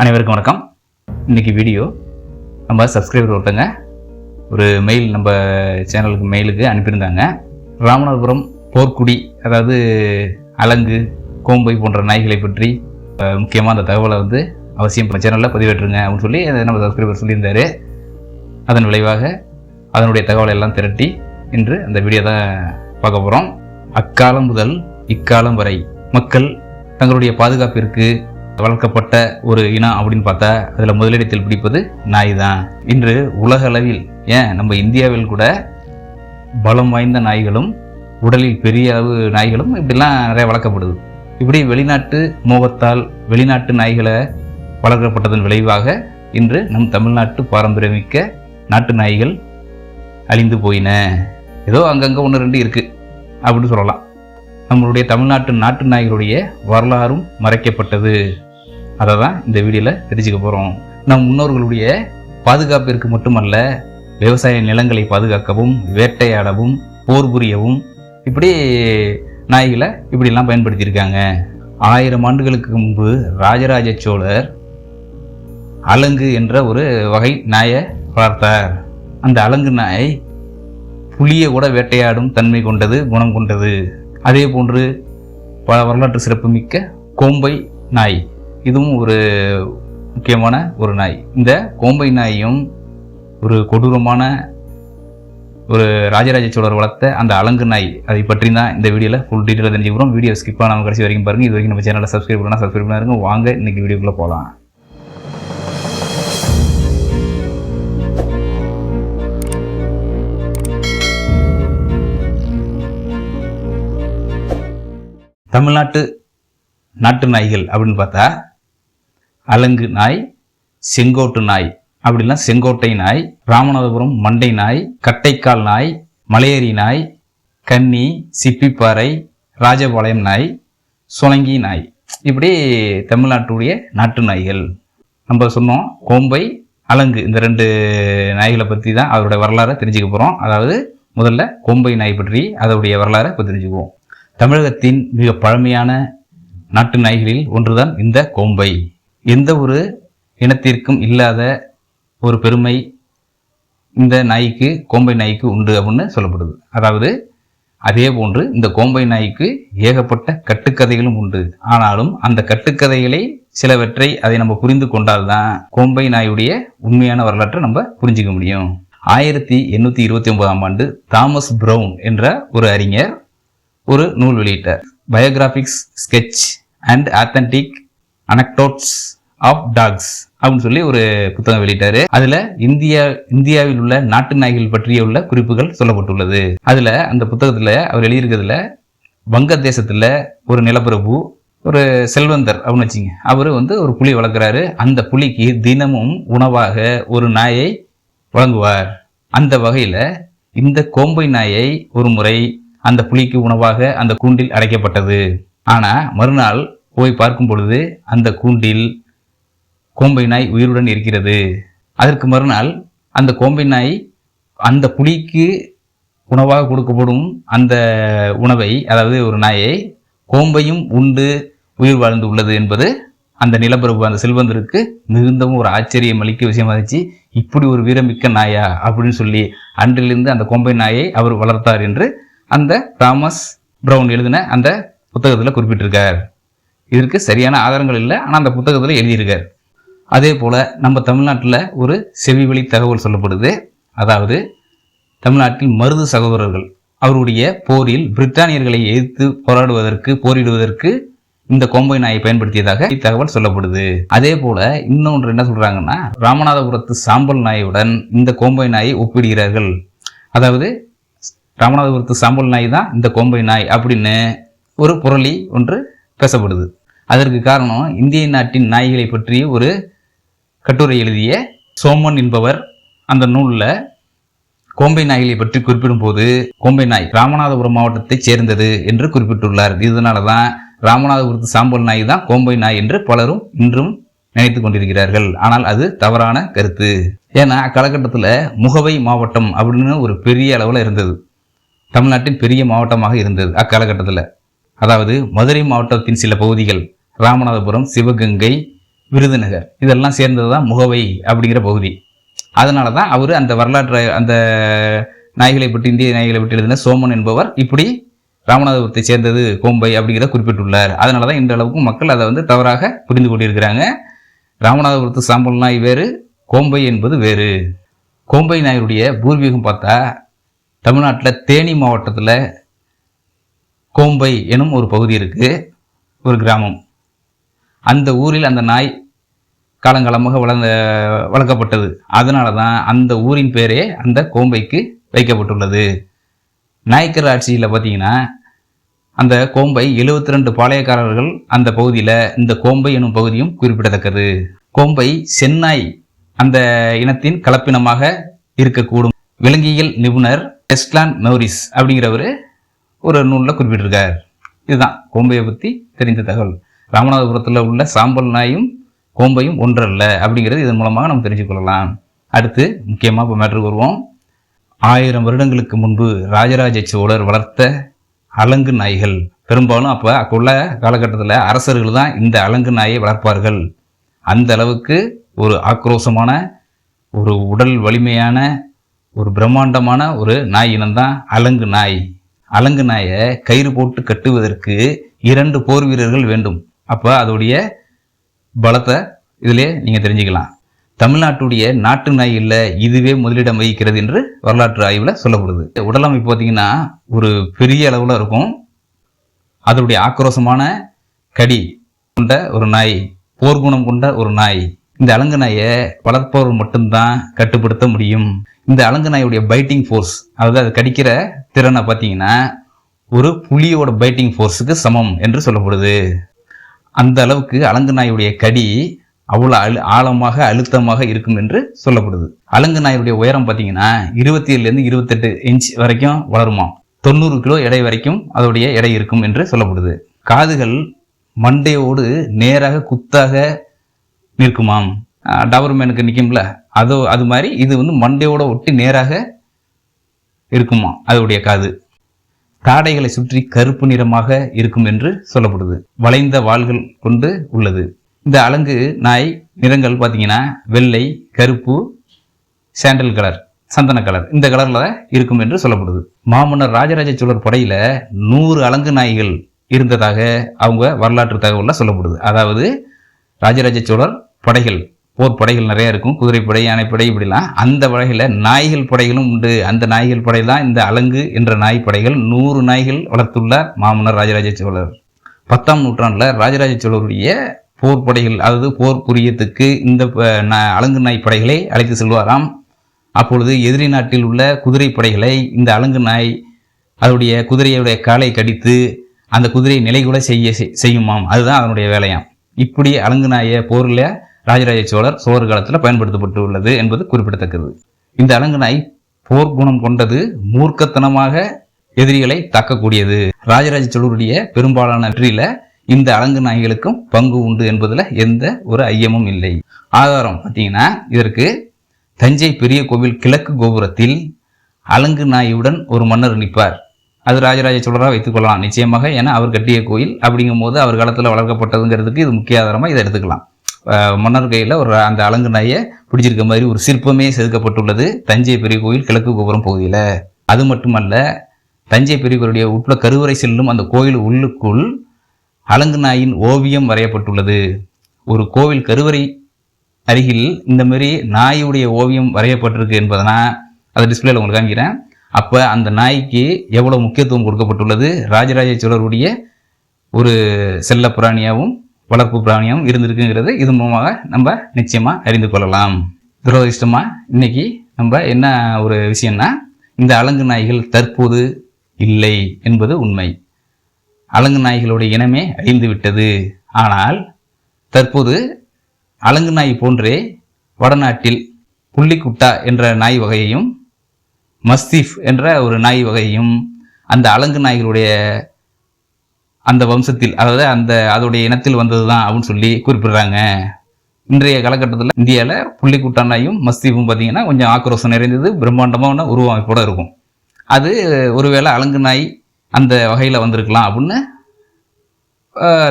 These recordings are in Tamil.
அனைவருக்கும் வணக்கம். இன்னைக்கு வீடியோ நம்ம சப்ஸ்கிரைபர் ஒருத்தங்க ஒரு மெயில் நம்ம சேனலுக்கு மெயிலுக்கு அனுப்பியிருந்தாங்க. ராமநாதபுரம் போர்க்குடி அதாவது அலங்கு கோம்பை போன்ற நாய்களை பற்றி முக்கியமாக அந்த தகவலை வந்து அவசியம் சேனலில் பதிவேற்றுங்க அப்படின்னு சொல்லி அதை நம்ம சப்ஸ்கிரைபர் சொல்லியிருந்தார். அதன் விளைவாக அதனுடைய தகவலை எல்லாம் திரட்டி இன்று அந்த வீடியோ தான் பார்க்க போகிறோம் அக்காலம் முதல் இக்காலம் வரை மக்கள் தங்களுடைய பாதுகாப்பிற்கு வளர்க்கப்பட்ட ஒரு இனம் அப்படின்னு பார்த்தா அதில் முதலிடத்தில் பிடிப்பது நாய் தான் இன்று உலக அளவில் ஏன் நம்ம இந்தியாவில் கூட பலம் வாய்ந்த நாய்களும் உடலில் பெரிய அளவு நாய்களும் இப்படிலாம் நிறைய வளர்க்கப்படுது. இப்படி வெளிநாட்டு மோகத்தால் வெளிநாட்டு நாய்களை வளர்க்கப்பட்டதன் விளைவாக இன்று நம் தமிழ்நாட்டு பாரம்பரியமிக்க நாட்டு நாய்கள் அழிந்து போயின. ஏதோ அங்கங்கே ஒன்று ரெண்டு இருக்குது அப்படின்னு சொல்லலாம். நம்மளுடைய தமிழ்நாட்டு நாட்டு நாய்களுடைய வரலாறும் மறைக்கப்பட்டது. அதை தான் இந்த வீடியோவில் தெரிஞ்சுக்க போகிறோம் நம் முன்னோர்களுடைய பாதுகாப்பிற்கு மட்டுமல்ல விவசாய நிலங்களை பாதுகாக்கவும் வேட்டையாடவும் போர் புரியவும் இப்படி நாய்களை இப்படிலாம் பயன்படுத்தியிருக்காங்க. ஆயிரம் ஆண்டுகளுக்கு முன்பு ராஜராஜ சோழர் அலங்கு என்ற ஒரு வகை நாயை வளர்த்தார் அந்த அலங்கு நாய் புலியை கூட வேட்டையாடும் தன்மை கொண்டது குணம் கொண்டது. அதே போன்று பல வரலாற்று சிறப்புமிக்க கோம்பை நாய். இதுவும் ஒரு முக்கியமான ஒரு நாய். இந்த கோம்பை நாயும் ஒரு கொடூரமான ஒரு ராஜராஜ சோழர் வளர்த்த அந்த அலங்கு நாய் அதை பற்றி தான் இந்த வீடியோவில் ஃபுல் டீட்டெயில் தெரிஞ்சுக்கிறோம் வீடியோ ஸ்கிப் பண்ணாமல் கடைசி வரைக்கும் பாருங்கள் இது வரைக்கும் நம்ம சேனலில் சப்ஸ்கிரைப் பண்ணால் சப்ஸ்கிரைப் பண்ணாருங்க வாங்க இன்னைக்கு வீடியோக்குள்ளே போகலாம் தமிழ்நாட்டு நாட்டு நாய்கள் அப்படின்னு பார்த்தா அலங்கு நாய் செங்கோட்டு நாய் அப்படின்னா செங்கோட்டை நாய் ராமநாதபுரம் மண்டை நாய் கட்டைக்கால் நாய் மலையேறி நாய் கன்னி சிப்பிப்பாறை ராஜபாளையம் நாய் சுலங்கி நாய். இப்படி தமிழ்நாட்டுடைய நாட்டு நாய்கள். நம்ம சொன்னோம் கோம்பை அலங்கு இந்த ரெண்டு நாய்களை பற்றி தான் அதோடைய வரலாறை தெரிஞ்சுக்க போகிறோம் அதாவது முதல்ல கோம்பை நாய் பற்றி அதோடைய வரலாறை இப்போ தெரிஞ்சுக்குவோம். தமிழகத்தின் மிக பழமையான நாட்டு நாய்களில் ஒன்றுதான் இந்த கோம்பை. எந்த ஒரு இனத்திற்கும் இல்லாத ஒரு பெருமை இந்த நாய்க்கு கோம்பை நாய்க்கு உண்டு அப்படின்னு சொல்லப்படுது. அதாவது அதே போன்று இந்த கோம்பை நாய்க்கு ஏகப்பட்ட கட்டுக்கதைகளும் உண்டு. ஆனாலும் அந்த கட்டுக்கதைகளை சிலவற்றை அதை நம்ம புரிந்து கொண்டால்தான் கோம்பை நாயுடைய உண்மையான வரலாற்றை நம்ம புரிஞ்சுக்க முடியும். ஆயிரத்தி எண்ணூற்றி இருபத்தி ஒன்பதாம் ஆண்டு தாமஸ் ப்ரௌன் என்ற ஒரு அறிஞர் ஒரு நூல் வெளியிட்டார். Biographics sketch and authentic anecdotes of dogs அப்படின்னு சொல்லி ஒரு புத்தகம் வெளியிட்டாரு. அதுல இந்தியா இந்தியாவில் உள்ள நாட்டு நாய்கள் பற்றிய உள்ள குறிப்புகள் சொல்லப்பட்டுள்ளது. அதுல அந்த புத்தகத்துல அவர் எழுதியிருக்கிறதுல வங்கதேசத்துல ஒரு நிலப்பிரபு ஒரு செல்வந்தர் அப்படின்னு வச்சுங்க அவர் வந்து ஒரு புலி வளர்க்குறாரு. அந்த புலிக்கு தினமும் உணவாக ஒரு நாயை வழங்குவார். அந்த வகையில் இந்த கோம்பை நாயை ஒரு முறை அந்த புலிக்கு உணவாக அந்த கூண்டில் அடைக்கப்பட்டது. ஆனால் மறுநாள் போய் பார்க்கும் பொழுது அந்த கூண்டில் கோம்பை நாய் உயிருடன் இருக்கிறது. அதற்கு மறுநாள் அந்த கோம்பை நாய் அந்த புலிக்கு உணவாக கொடுக்கப்படும் அந்த உணவை அதாவது ஒரு நாயை கோம்பையும் உண்டு உயிர் வாழ்ந்து உள்ளது என்பது அந்த நிலப்பரப்பு அந்த செல்வந்தருக்கு மிகுந்தவும் ஒரு ஆச்சரியம் அளிக்க விஷயமா இருந்துச்சு. இப்படி ஒரு வீரமிக்க நாயா அப்படின்னு சொல்லி அன்றிலிருந்து அந்த கோம்பை நாயை அவர் வளர்த்தார் என்று அந்த தாமஸ் ப்ரௌன் எழுதின அந்த புத்தகத்தில் குறிப்பிட்டிருக்கார். இதற்கு சரியான ஆதாரங்கள் இல்லை. ஆனால் அந்த புத்தகத்தில் எழுதியிருக்கார். அதே போல் நம்ம தமிழ்நாட்டில் ஒரு செவி வழி தகவல் சொல்லப்படுது. அதாவது தமிழ்நாட்டில் மருது சகோதரர்கள் அவருடைய போரில் பிரித்தானியர்களை எதிர்த்து போராடுவதற்கு போரிடுவதற்கு இந்த கொம்பை நாயை பயன்படுத்தியதாக இத்தகவல் சொல்லப்படுது. அதே போல இன்னொன்று என்ன சொல்றாங்கன்னா ராமநாதபுரத்து சாம்பல் நாயுடன் இந்த கோம்பை நாயை ஒப்பிடுகிறார்கள். அதாவது ராமநாதபுரத்து சாம்பல் நாய் தான் இந்த கோம்பை நாய் அப்படின்னு ஒரு புரளி ஒன்று பேசப்படுது. அதற்கு காரணம் இந்திய நாட்டின் நாய்களை பற்றி ஒரு கட்டுரை எழுதிய சோமன் என்பவர் அந்த நூலில் கோம்பை நாய்களை பற்றி குறிப்பிடும்போது கோம்பை நாய் ராமநாதபுரம் மாவட்டத்தைச் சேர்ந்தது என்று குறிப்பிட்டுள்ளார். இதனால தான் ராமநாதபுரத்து சாம்பல் நாய் தான் கோம்பை நாய் என்று பலரும் இன்றும் நினைத்து கொண்டிருக்கிறார்கள். ஆனால் அது தவறான கருத்து. ஏன்னா அக்காலகட்டத்தில் முகவை மாவட்டம் அப்படின்னு ஒரு பெரிய அளவில் இருந்தது. தமிழ்நாட்டின் பெரிய மாவட்டமாக இருந்தது அக்காலகட்டத்தில். அதாவது மதுரை மாவட்டத்தின் சில பகுதிகள் ராமநாதபுரம் சிவகங்கை விருதுநகர். இதெல்லாம் சேர்ந்தது தான் முகவை அப்படிங்கிற பகுதி. அதனால தான் அவர் அந்த வரலாற்று அந்த நாய்களை பற்றி இந்திய நாய்களை பற்றி எழுதின சோமன் என்பவர் இப்படி ராமநாதபுரத்தை சேர்ந்தது கோம்பை அப்படிங்கிறத குறிப்பிட்டுள்ளார். அதனால தான் இன்றளவுக்கும் மக்கள் அதை வந்து தவறாக புரிந்து கொண்டிருக்கிறாங்க. ராமநாதபுரத்து சாம்பல் நாய் வேறு கோம்பை என்பது வேறு. கோம்பை நாயருடைய பூர்வீகம் பார்த்தா தமிழ்நாட்டில் தேனி மாவட்டத்தில் கோம்பை எனும் ஒரு பகுதி இருக்குது ஒரு கிராமம். அந்த ஊரில் அந்த நாய் காலங்காலமாக வளர்ந்த வளர்க்கப்பட்டது. அதனால தான் அந்த ஊரின் பேரே அந்த கோம்பைக்கு வைக்கப்பட்டுள்ளது. நாயக்கர் ஆட்சியில் பார்த்தீங்கன்னா அந்த கோம்பை 72 ரெண்டு பாளையக்காரர்கள் அந்த பகுதியில் இந்த கோம்பை எனும் பகுதியும் குறிப்பிடத்தக்கது. கோம்பை சென்னாய் அந்த இனத்தின் கலப்பினமாக இருக்கக்கூடும். விலங்கியல் நிபுணர் டெஸ்லான் மௌரிஸ் அப்படிங்கிறவர் ஒரு நூலில் குறிப்பிட்டிருக்கார். இதுதான் கோம்பையை பற்றி தெரிந்த தகவல். ராமநாதபுரத்தில் உள்ள சாம்பல் நாயும் கோம்பையும் ஒன்றல்ல அப்படிங்கிறது இதன் மூலமாக நம்ம தெரிஞ்சுக்கொள்ளலாம் அடுத்து முக்கியமாக இப்போ மேட்ருக்கு வருவோம். ஆயிரம் வருடங்களுக்கு முன்பு ராஜராஜ சோழர் வளர்த்த அலங்கு நாய்கள். பெரும்பாலும் அப்போ அக்குள்ள காலகட்டத்தில் அரசர்கள் தான் இந்த அலங்கு நாயை வளர்ப்பார்கள். அந்த அளவுக்கு ஒரு ஆக்ரோஷமான ஒரு உடல் வலிமையான ஒரு பிரம்மாண்டமான ஒரு நாய் இனம்தான் அலங்கு நாய். அலங்கு நாயை கயிறு போட்டு கட்டுவதற்கு இரண்டு போர் வீரர்கள் வேண்டும். அப்போ அதோடைய பலத்தை இதிலே நீங்கள் தெரிஞ்சுக்கலாம். தமிழ்நாட்டுடைய நாட்டு நாய் இல்லை இதுவே முதலிடம் வகிக்கிறது என்று வரலாற்று ஆய்வில் சொல்லப்படுது. உடலமைப்பு பார்த்தீங்கன்னா ஒரு பெரிய அளவில் இருக்கும். அதனுடைய ஆக்ரோஷமான கடி கொண்ட ஒரு நாய் போர்க்குணம் கொண்ட ஒரு நாய். இந்த அலங்கு நாயை வளர்ப்பவர் மட்டும்தான் கட்டுப்படுத்த முடியும். இந்த அலங்கு நாயுடைய பைட்டிங் ஃபோர்ஸ் அதாவது அது கடிக்கிற திறனை பார்த்தீங்கன்னா ஒரு புலியோட பைட்டிங் ஃபோர்ஸுக்கு சமம் என்று சொல்லப்படுது. அந்த அளவுக்கு அலங்கு நாயுடைய கடி அவ்வளோ அழு ஆழமாக அழுத்தமாக இருக்கும் என்று சொல்லப்படுது. அலங்கு நாயுடைய உயரம் பார்த்தீங்கன்னா இருபத்தி ஏழுலேருந்து இருபத்தெட்டு இன்ச் வரைக்கும் வளருமா? தொண்ணூறு கிலோ எடை வரைக்கும் அதோடைய எடை இருக்கும் என்று சொல்லப்படுது. காதுகள் மண்டையோடு நேராக குத்தாக நிற்குமாம். டவர்மேனுக்கு நிற்கும்ல அதோ அது மாதிரி இது வந்து மண்டையோட ஒட்டி நேராக இருக்குமா அதோடைய காது. தாடைகளை சுற்றி கருப்பு நிறமாக இருக்கும் என்று சொல்லப்படுது. வளைந்த வாள்கள் கொண்டு உள்ளது. இந்த அலங்கு நாய் நிறங்கள் பார்த்தீங்கன்னா வெள்ளை கருப்பு சாண்டல் கலர் சந்தன கலர் இந்த கலரில் இருக்கும் என்று சொல்லப்படுது. மாமன்னர் ராஜராஜ சோழர் படையில் நூறு அலங்கு நாய்கள் இருந்ததாக அவங்க வரலாற்று தகவலில் சொல்லப்படுது. அதாவது ராஜராஜ சோழர் படைகள் போர் படைகள் நிறையா இருக்கும். குதிரைப்படை யானைப்படை இப்படிலாம். அந்த வகையில் நாய்கள் படைகளும் உண்டு. அந்த நாய்கள் படை தான் இந்த அலங்கு என்ற நாய் படைகள். நூறு நாய்கள் வளர்த்துள்ளார் மாமன்னர் ராஜராஜ சோழர். பத்தாம் நூற்றாண்டில் ராஜராஜ சோழருடைய போர் படைகள் அதாவது போர் புரியத்துக்கு இந்த அலங்கு நாய் படைகளை அழைத்து செல்வாராம். அப்பொழுது எதிரி நாட்டில் உள்ள குதிரை படைகளை இந்த அலங்கு நாய் அதனுடைய குதிரையுடைய காலை கடித்து அந்த குதிரையை நிலை கூட செய்ய செய்- செய்யுமாம். அதுதான் அதனுடைய வேலையாம். இப்படி அலங்கு நாயை போரில் ராஜராஜ சோழர் சோழர் காலத்தில் பயன்படுத்தப்பட்டு உள்ளது என்பது குறிப்பிடத்தக்கது. இந்த அலங்கனாய் போர்க்குணம் போர் குணம் கொண்டது மூர்க்கத்தனமாக எதிரிகளை தாக்கக்கூடியது. ராஜராஜ சோழருடைய பெரும்பாலான வெற்றியில இந்த அலங்கு நாய்களுக்கும் பங்கு உண்டு என்பதுல எந்த ஒரு ஐயமும் இல்லை. ஆதாரம் பார்த்தீங்கன்னா இதற்கு தஞ்சை பெரிய கோவில் கிழக்கு கோபுரத்தில் அலங்கு நாயுடன் ஒரு மன்னர் நிற்பார். அது ராஜராஜ சோழராக வைத்துக் கொள்ளலாம். நிச்சயமாக ஏன்னா அவர் கட்டிய கோயில் அப்படிங்கும் போது அவர் காலத்தில் வளர்க்கப்பட்டதுங்கிறதுக்கு இது முக்கிய ஆதாரமாக இதை எடுத்துக்கலாம். மன்னர் கையில் ஒரு அந்த அலங்கு நாயை பிடிச்சிருக்க மாதிரி ஒரு சிற்பமே செதுக்கப்பட்டுள்ளது. தஞ்சை பெரிய கோயில் கிழக்கு கோபுரம் பகுதியில். அது மட்டுமல்ல தஞ்சை பெரிய கோயிலுடைய உட்புற கருவறை செல்லும் அந்த கோயில் உள்ளுக்குள் அலங்கு நாயின் ஓவியம் வரையப்பட்டுள்ளது. ஒரு கோவில் கருவறை அருகில் இந்த மாதிரி நாயுடைய ஓவியம் வரையப்பட்டிருக்கு என்பதனா அதை டிஸ்பிளேல உங்களுக்கு காமிக்கிறேன். அப்போ அந்த நாய்க்கு எவ்வளோ முக்கியத்துவம் கொடுக்கப்பட்டுள்ளது? ராஜராஜ சோழருடைய ஒரு செல்ல பிராணியாகவும் வளர்ப்பு பிராணியம் இருந்திருக்குங்கிறது இது மூலமாக நம்ம நிச்சயமாக அறிந்து கொள்ளலாம். துரதிருஷ்டமாக இன்னைக்கு நம்ம என்ன ஒரு விஷயம்னா இந்த அலங்கு நாய்கள் தற்போது இல்லை என்பது உண்மை. அலங்கு நாய்களுடைய இனமே அழிந்து விட்டது. ஆனால் தற்போது அலங்கு நாய் போன்றே வடநாட்டில் புள்ளிக்குட்டா என்ற நாய் வகையையும் மஸ்திஃப் என்ற ஒரு நாய் வகையையும் அந்த அலங்கு நாய்களுடைய அந்த வம்சத்தில் அதாவது அந்த அதோடைய இனத்தில் வந்தது தான் அப்படின்னு சொல்லி குறிப்பிடுறாங்க. இன்றைய காலகட்டத்தில் இந்தியாவில் புள்ளி நாயும் மஸ்திஃபும் பார்த்தீங்கன்னா கொஞ்சம் ஆக்ரோஷம் நிறைந்தது பிரம்மாண்டமான உருவமைப்போட இருக்கும். அது ஒருவேளை அலங்கு நாய் அந்த வகையில் வந்திருக்கலாம் அப்படின்னு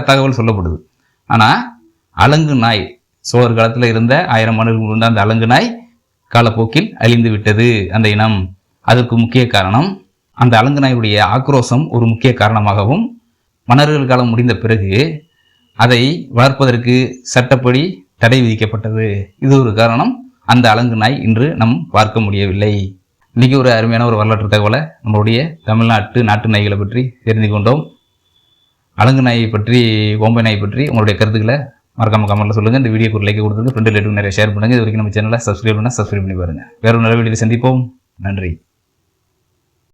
தகவல் சொல்லப்படுது. ஆனால் அலங்கு நாய் சோழர் காலத்தில் இருந்த ஆயிரம் ஆண்டுகள் இருந்த அந்த அலங்கு நாய் காலப்போக்கில் அழிந்து விட்டது அந்த இனம். அதற்கு முக்கிய காரணம் அந்த அலங்கு நாயுடைய ஆக்ரோஷம் ஒரு முக்கிய காரணமாகவும் மன்னர்கள் காலம் முடிந்த பிறகு அதை வளர்ப்பதற்கு சட்டப்படி தடை விதிக்கப்பட்டது. இது ஒரு காரணம். அந்த அலங்கு நாய் இன்று நம் பார்க்க முடியவில்லை. இன்றைக்கி ஒரு அருமையான ஒரு வரலாற்று தகவலை நம்மளுடைய தமிழ்நாட்டு நாட்டு நாய்களை பற்றி தெரிந்து கொண்டோம். அலங்கு நாயை பற்றி ஓம்பை நாய் பற்றி உங்களுடைய கருத்துக்களை மறக்காம கமெண்ட்ல சொல்லுங்கள் இந்த வீடியோ ஒரு லைக் கொடுத்துருங்க ஃப்ரெண்டு லைட்டுக்கு நிறைய ஷேர் பண்ணுங்க. இது வரைக்கும் நம்ம சேனலை சப்ஸ்கிரைப் பண்ணால் சப்ஸ்கிரைப் பண்ணி பாருங்கள் வேறு ஒரு நல்ல வீடியோவில் சந்திப்போம். நன்றி.